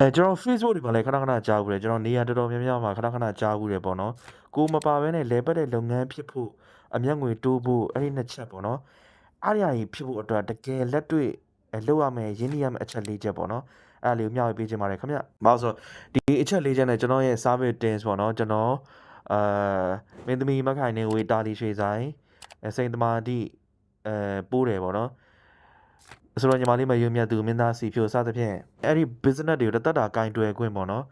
အဲကျွန်တော် Facebook တွေမှာလည်းခဏခဏကြားဘူးတယ်ကျွန်တော်နေရာတော်တော်များများမှာခဏခဏကြားဘူးတယ်ပေါ့နော်ကိုမပါဘဲနဲ့လဲပတ်တဲ့လုပ်ငန်းဖြစ်ဖို့အမျက်ငွေတိုးဖို့အဲ့ဒီနှစ်ချက်ပေါ့နော်အားရကြီးဖြစ်ဖို့အတွက်တကယ်လက်တွေ့အဲလုပ်ရမယ်ရင်းနှီးရမယ်အချက်လေးချက်ပေါ့နော်အဲ့ဒါလေးကိုမျှဝေပေးခြင်းပါတယ်ခင်ဗျ။မဟုတ်ဆိုဒီအချက်လေးချက်နဲ့ကျွန်တော်ရဲ့ service tins ပေါ့နော်ကျွန်တော်အာမင်းသမီးမခိုင်နေဝေတာလီရွှေဆိုင်အဲစိန်သမာတိအဲပိုးတယ်ပေါ့နော် ဆိုတော့ညီမလေးမယုံမြတ်သူမင်းသားစီဖြိုစသဖြင့်အဲ့ဒီ business တွေကိုတတ်တာကင်တွယ်ခွင့်ပေါ့နော်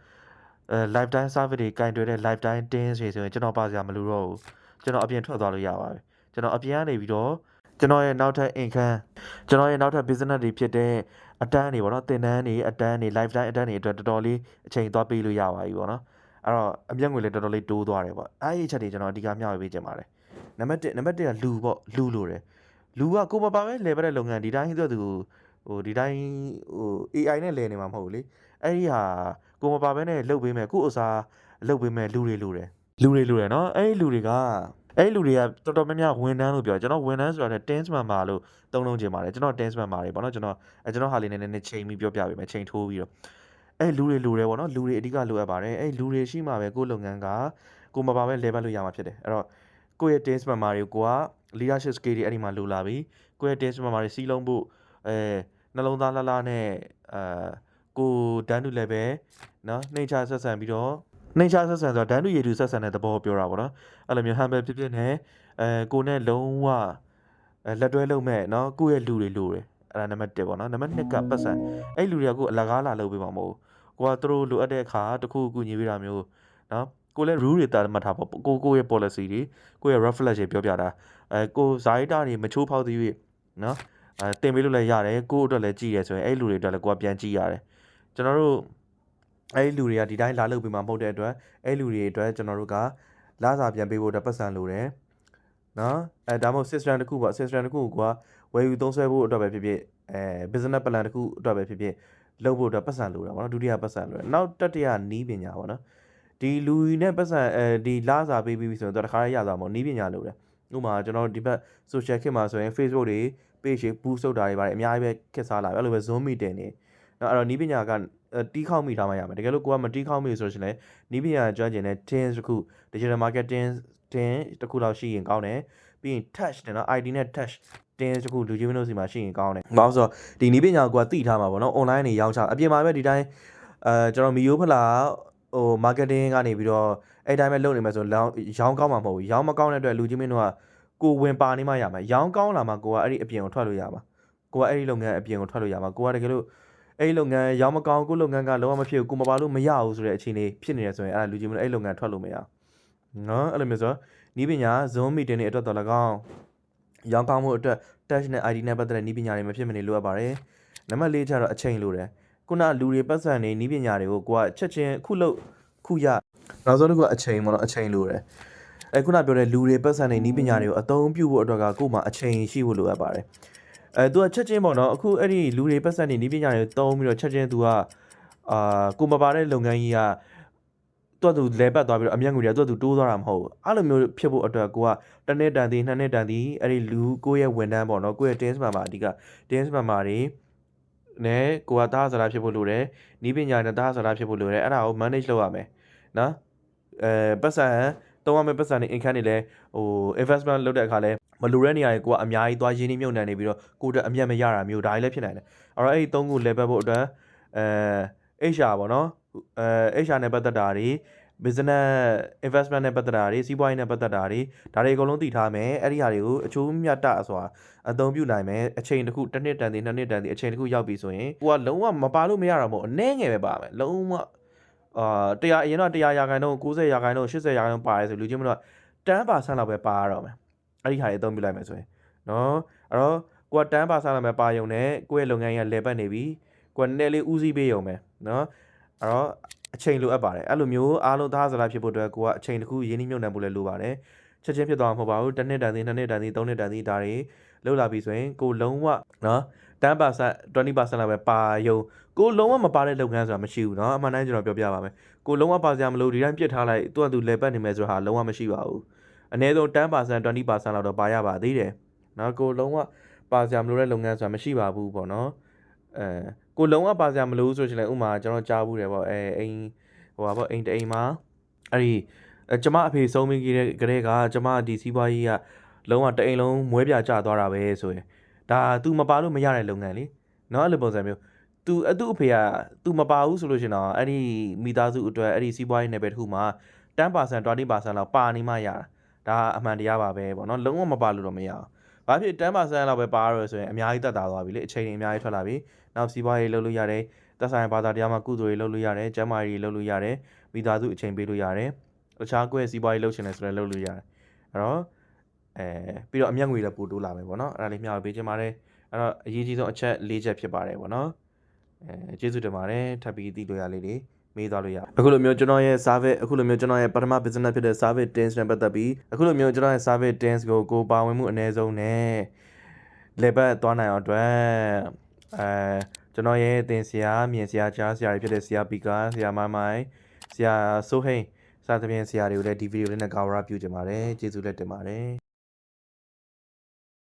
အဲ lifetime service တွေကင်တွယ်တဲ့ lifetime tins တွေဆိုရင်ကျွန်တော်ပါစရာမလိုတော့ဘူးကျွန်တော်အပြင်ထွက်သွားလို့ရပါပြီကျွန်တော်အပြင်ကနေပြီးတော့ကျွန်တော်ရဲ့နောက်ထပ် income ကျွန်တော်ရဲ့နောက်ထပ် business တွေဖြစ်တဲ့အတန်းတွေပေါ့နော်တင်တန်းတွေအတန်းတွေ lifetime အတန်းတွေအတွက်တော်တော်လေးအချိန်သွားပေးလို့ရပါပြီပေါ့နော်အဲ့တော့အမျက်ငွေလည်းတော်တော်လေးတိုးသွားတယ်ပေါ့အဲ့ဒီအချက်တွေကျွန်တော်အဓိကမျှဝေပေးချင်ပါတယ်နံပါတ်1နံပါတ်1ကလူပေါ့လူလို့တယ် လူကကိုမပါပဲလဲပတ်တဲ့လုပ်ငန်းဒီတိုင်းသူကသူဟိုဒီတိုင်းဟို AI နဲ့လဲနေမှာမဟုတ်ဘူးလေအဲ့ဒီဟာကိုမပါဘဲနဲ့လှုပ်ပေးမယ်ကို့အစားလှုပ်ပေးမယ်လူတွေလူတယ်လူတွေလူတယ်နော်အဲ့ဒီလူတွေကအဲ့ဒီလူတွေကတော်တော်များများဝန်ထမ်းလို့ပြောကျွန်တော်ဝန်ထမ်းဆိုတာနဲ့ tense member လို့သုံးလုံးချင်ပါတယ်ကျွန်တော် tense member တွေပေါ့နော်ကျွန်တော်အဲကျွန်တော်ဟာလေးနည်းနည်းချိန်ပြီးပြောပြပေးမယ်ချိန်ထိုးပြီးတော့အဲ့လူတွေလူတွေပေါ့နော်လူတွေအဓိကလိုအပ်ပါတယ်အဲ့လူတွေရှိမှပဲကိုယ့်လုပ်ငန်းကကိုမပါပဲလဲပတ်လို့ရမှာဖြစ်တယ်အဲ့တော့ကိုယ့်ရဲ့ tense member တွေကိုက leadership skill တွေအဲ့ဒီမှာလိုလာပြီကိုယ့်ရဲ့ team မှာတွေစီးလုံးဖို့အဲနှလုံးသားလှလှနဲ့အာကိုဒန်းတူလည်းပဲနော်နှိမ့်ချဆက်ဆံပြီးတော့နှိမ့်ချဆက်ဆံဆိုတာဒန်းတူရေတူဆက်ဆံတဲ့သဘောပြောတာပေါ့နော်အဲ့လိုမျိုး humble ဖြစ်ဖြစ်နဲ့အဲကိုနဲ့လုံးဝလက်တွဲလုံးမဲ့နော်ကိုယ့်ရဲ့လူတွေလိုတယ်အဲ့ဒါနံပါတ်1ပေါ့နော်နံပါတ်2ကပတ်စံအဲ့လူတွေကကိုအလကားလာလုပ်ပေးမှာမဟုတ်ကိုကသူတို့လိုအပ်တဲ့အခါတခုခုညီပေးတာမျိုးနော်ကိုလည်း rule တွေတာမှတ်ထားပေါ့ကိုကိုရဲ့ policy တွေကိုရဲ့ reflection ပြောပြတာ အဲကိုဇာရိုက်တာတွေမချိုးဖောက်သေး၍နော်အဲတင်ပေးလို့လည်းရတယ်ကို့အတွက်လည်းကြည့်ရဲဆိုရင်အဲ့လူတွေအတွက်လည်းကိုကပြန်ကြည့်ရတယ်ကျွန်တော်တို့အဲ့လူတွေကဒီတိုင်းလာလုပ်ပြီးမှမဟုတ်တဲ့အတွက်အဲ့လူတွေအတွက်ကျွန်တော်တို့ကလာစာပြန်ပေးဖို့အတွက်ပတ်စံလိုတယ်နော်အဲဒါမှမဟုတ် system တစ်ခုပေါ့ system တစ်ခုကိုကဝယ်ယူသုံးစွဲဖို့အတွက်ပဲဖြစ်ဖြစ်အဲ business plan တစ်ခုအတွက်ပဲဖြစ်ဖြစ်လုပ်ဖို့အတွက်ပတ်စံလိုတာပေါ့နော်ဒုတိယပတ်စံလိုတယ်နောက်တတိယနီးပညာပေါ့နော်ဒီလူကြီးနဲ့ပတ်စံအဲဒီလာစာပေးပြီးဆိုရင်တော့တခါရရသွားမှာနီးပညာလိုတယ် ဥပမာကျွန်တော်ဒီဘက် social ခေတ်မှာဆိုရင် Facebook တွေ page တွေ boost လုပ်တာတွေပါတယ်အများကြီးပဲခက်စားလာပြီအဲ့လိုပဲ zoom meeting တွေနော်အဲ့တော့နီးပညာကတီးခေါက်မိထားမှရမယ်တကယ်လို့ကိုကမတီးခေါက်မိဆိုရှင်လည်းနီးပညာကျွမ်းကျင်တဲ့ tin တခု digital marketing tin တခုလောက်ရှိရင်ကောင်းတယ်ပြီးရင် touch တယ်နော် ID နဲ့ touch တင်းတခုလူကြီးမင်းတို့စီမှာရှိရင်ကောင်းတယ်။ဘာလို့ဆိုတော့ဒီနီးပညာကိုကသိထားမှာပေါ့နော်။ online နေရောင်းချအပြင်မှာပဲဒီတိုင်းအဲကျွန်တော်မီယိုဖလာ ဟို marketing ကနေပြီးတော့အဲ့တိုင်းပဲလုပ်နေမှာဆိုရောင်းကောင်းမှာမဟုတ်ဘူး။ရောင်းမကောင်းတဲ့အတွက်လူကြီးမင်းတို့ကကိုဝင်ပါနေမှရမှာ။ရောင်းကောင်းလာမှကိုကအဲ့ဒီအပြင်ကိုထွက်လို့ရမှာ။ကိုကအဲ့ဒီလုပ်ငန်းအပြင်ကိုထွက်လို့ရမှာ။ကိုကတကယ်လို့အဲ့ဒီလုပ်ငန်းရောင်းမကောင်းကိုလုပ်ငန်းကလုံးဝမဖြစ်ဘူးကိုမပါလို့မရဘူးဆိုတဲ့အခြေအနေဖြစ်နေတယ်ဆိုရင်အဲ့ဒါလူကြီးမင်းအဲ့ဒီလုပ်ငန်းထွက်လို့မရဘူး။နော်အဲ့လိုမျိုးဆိုနီးပညာ Zoom meeting တွေအတွက်တော့၎င်းရောင်းကောင်းမှုအတွက် touch နဲ့ ID နဲ့ပတ်သက်တဲ့နည်းပညာတွေမဖြစ်မနေလိုအပ်ပါတယ်။နံပါတ်၄ကျတော့အချိန်လိုတယ်။ ခုနလူတွေပတ်စံနေနည်းပညာတွေကိုကိုကချက်ချင်းခုလို့ခုရနောက်ဆုံးတစ်ခုကအချိန်ပေါ့နော်အချိန်လိုတယ်။အဲခုနပြောတဲ့လူတွေပတ်စံနေနည်းပညာတွေကိုအသုံးပြုဖို့အတွက်ကကို့မှာအချိန်ရှိဖို့လိုအပ်ပါတယ်။အဲသူကချက်ချင်းပေါ့နော်အခုအဲ့ဒီလူတွေပတ်စံနေနည်းပညာတွေသုံးပြီးတော့ချက်ချင်းသူကအာကိုမပါတဲ့လုပ်ငန်းကြီးကတွတ်သူလဲပတ်သွားပြီးတော့အမျက်ငွေတွေတွတ်သူတိုးသွားတာမဟုတ်ဘူးအဲ့လိုမျိုးဖြစ်ဖို့အတွက်ကိုကတစ်နှစ်တန်သည်နှစ်နှစ်တန်သည်အဲ့ဒီလူကိုရဲ့ဝန်တန်းပေါ့နော်ကိုရဲ့ team မှာအဓိက team မှာတွေ နဲ့ကိုကသားစရာဖြစ်ဖို့လိုတယ်နီးပညာနဲ့သားစရာဖြစ်ဖို့လိုတယ်အဲ့ဒါကို manage လုပ်ရမယ်နော်အဲပတ်စံတုံးရမယ့်ပတ်စံတွေ income တွေလည်းဟို investment လုပ်တဲ့အခါလဲမလိုတဲ့နေရာတွေကိုကအများကြီးသွားရင်းနှီးမြှုပ်နှံနေပြီးတော့ကိုယ့်အတွက်အမျက်မရတာမျိုးဒါတွေလည်းဖြစ်နိုင်တယ်အဲ့တော့အဲ့ဒီသုံးခု level ဖို့အတွက်အဲ HR ပေါ့နော်အဲ HR နဲ့ပတ်သက်တာတွေ business investment နဲ့ပတ်သက်တာတွေစီးပွားရေးနဲ့ပတ်သက်တာတွေဒါတွေအကုန်လုံးသိထားမယ်အဲ့ဒီဟာတွေကိုအချိုးမြတ်တစွာအသုံးပြုနိုင်မယ်အချိန်တစ်ခုတစ်နှစ်တန်သည်နှစ်နှစ်တန်သည်အချိန်တစ်ခုရောက်ပြီဆိုရင်ကိုကလုံးဝမပါလို့မရတာမဟုတ်အနည်းငယ်ပဲပါမယ်လုံးဝအာတရားအရင်တော့100ရာခိုင်နှုန်း90ရာခိုင်နှုန်း80ရာခိုင်နှုန်းပါတယ်ဆိုလူချင်းမတို့10%လောက်ပဲပါရတော့မယ်အဲ့ဒီဟာတွေအသုံးပြုလိုက်မယ်ဆိုရင်နော်အဲ့တော့ကိုက10%လောက်ပဲပါယုံနဲ့ကိုယ့်ရဲ့လုပ်ငန်းကြီးကလဲပတ်နေပြီကိုကနည်းနည်းလေးဦးစီးပေးယုံမယ်နော် အဲ့တော့အချိန်လိုအပ်ပါတယ်အဲ့လိုမျိုးအားလုံးသားစလားဖြစ်ဖို့အတွက်ကိုကအချိန်တစ်ခုရင်းနှီးမြှုပ်နှံဖို့လည်းလိုပါတယ်ချက်ချင်းဖြစ်သွားမှာမဟုတ်ပါဘူးတစ်နှစ်တန်သည်နှစ်နှစ်တန်သည်သုံးနှစ်တန်သည်ဒါတွေလောက်လာပြီဆိုရင်ကိုလုံးဝနော်10% 20%လောက်ပဲပါယုံကိုလုံးဝမပါတဲ့လုပ်ငန်းဆိုတာမရှိဘူးเนาะအမှန်တမ်းကျွန်တော်ပြောပြပါမယ်ကိုလုံးဝပါစရာမလိုဒီတိုင်းပြစ်ထားလိုက်သူ့အတူလဲပတ်နေမယ်ဆိုတာလုံးဝမရှိပါဘူးအနည်းဆုံး10% 20%လောက်တော့ပါရပါသေးတယ်เนาะကိုလုံးဝပါစရာမလိုတဲ့လုပ်ငန်းဆိုတာမရှိပါဘူးပေါ့เนาะအဲ ကိုလုံးဝပါစရာမလိုဘူးဆိုရှင်လည်းဥမာကျွန်တော်ကြားဘူးတယ်ပေါ့အဲအိမ်ဟိုပါပေါ့အိမ်တအိမ်မှာအဲ့ဒီအဲကျမအဖေဆုံးမိခဲ့တဲ့ကလေးကကျမဒီစီးပွားရေးကလုံးဝတအိမ်လုံးမွဲပြကျသွားတာပဲဆိုရင်ဒါ तू မပါလို့မရတဲ့လုပ်ငန်းလေเนาะအဲ့လိုပုံစံမျိုး तू အတူအဖေက तू မပါဘူးဆိုလို့ရှင်တော့အဲ့ဒီမိသားစုအတွက်အဲ့ဒီစီးပွားရေးနယ်ပယ်တစ်ခုမှာ10% 20%လောက်ပါနေမှရတာဒါအမှန်တရားပါပဲပေါ့เนาะလုံးဝမပါလို့တော့မရအောင် ဘာဖြစ်10%လောက်ပဲပါရဆိုရင်အများကြီးတက်တာသွားပြီလေအချိန်ကြီးအများကြီးထွက်လာပြီနောက်စီးပွားရေးလုပ်လို့ရတယ်သက်ဆိုင်ရာဘာသာတရားမှာကုသိုလ်ရေးလုပ်လို့ရတယ်ကျမ်းမာရေးလုပ်လို့ရတယ်မိသားစုအချိန်ပေးလို့ရတယ်တခြားကိုယ့်ရဲ့စီးပွားရေးလုပ်ချင်တယ်ဆိုလည်းလုပ်လို့ရတယ်အဲ့တော့အဲပြီးတော့အမျက်ငွေလည်းပို့တိုးလာမယ်ပေါ့နော်အဲ့ဒါလေးမျှဝေပေးချင်ပါတယ်အဲ့တော့အရေးကြီးဆုံးအချက်၄ချက်ဖြစ်ပါတယ်ပေါ့နော်အဲကျေးဇူးတင်ပါတယ်ထပ်ပြီးသိလို့ရလေးတွေ မေးသွားလို့ရအခုလိုမျိုးကျွန်တော်ရဲ့ service အခုလိုမျိုးကျွန်တော်ရဲ့ပထမ business ဖြစ်တဲ့ service dance နဲ့ပတ်သက်ပြီးအခုလိုမျိုးကျွန်တော်ရဲ့ service dance ကိုကိုပါဝင်မှုအနည်းဆုံးနဲ့လေပတ်သွားနိုင်အောင်အတွက်အဲကျွန်တော်ရဲ့တင်ဆရာမြင်ဆရာကြားဆရာတွေဖြစ်တဲ့ဆရာပီကာဆရာမမိုင်ဆရာဆိုဟိန်စသဖြင့်ဆရာတွေကိုလည်းဒီဗီဒီယိုလေးနဲ့ cover ပြုချင်ပါတယ်ကျေးဇူးလည်းတင်ပါတယ်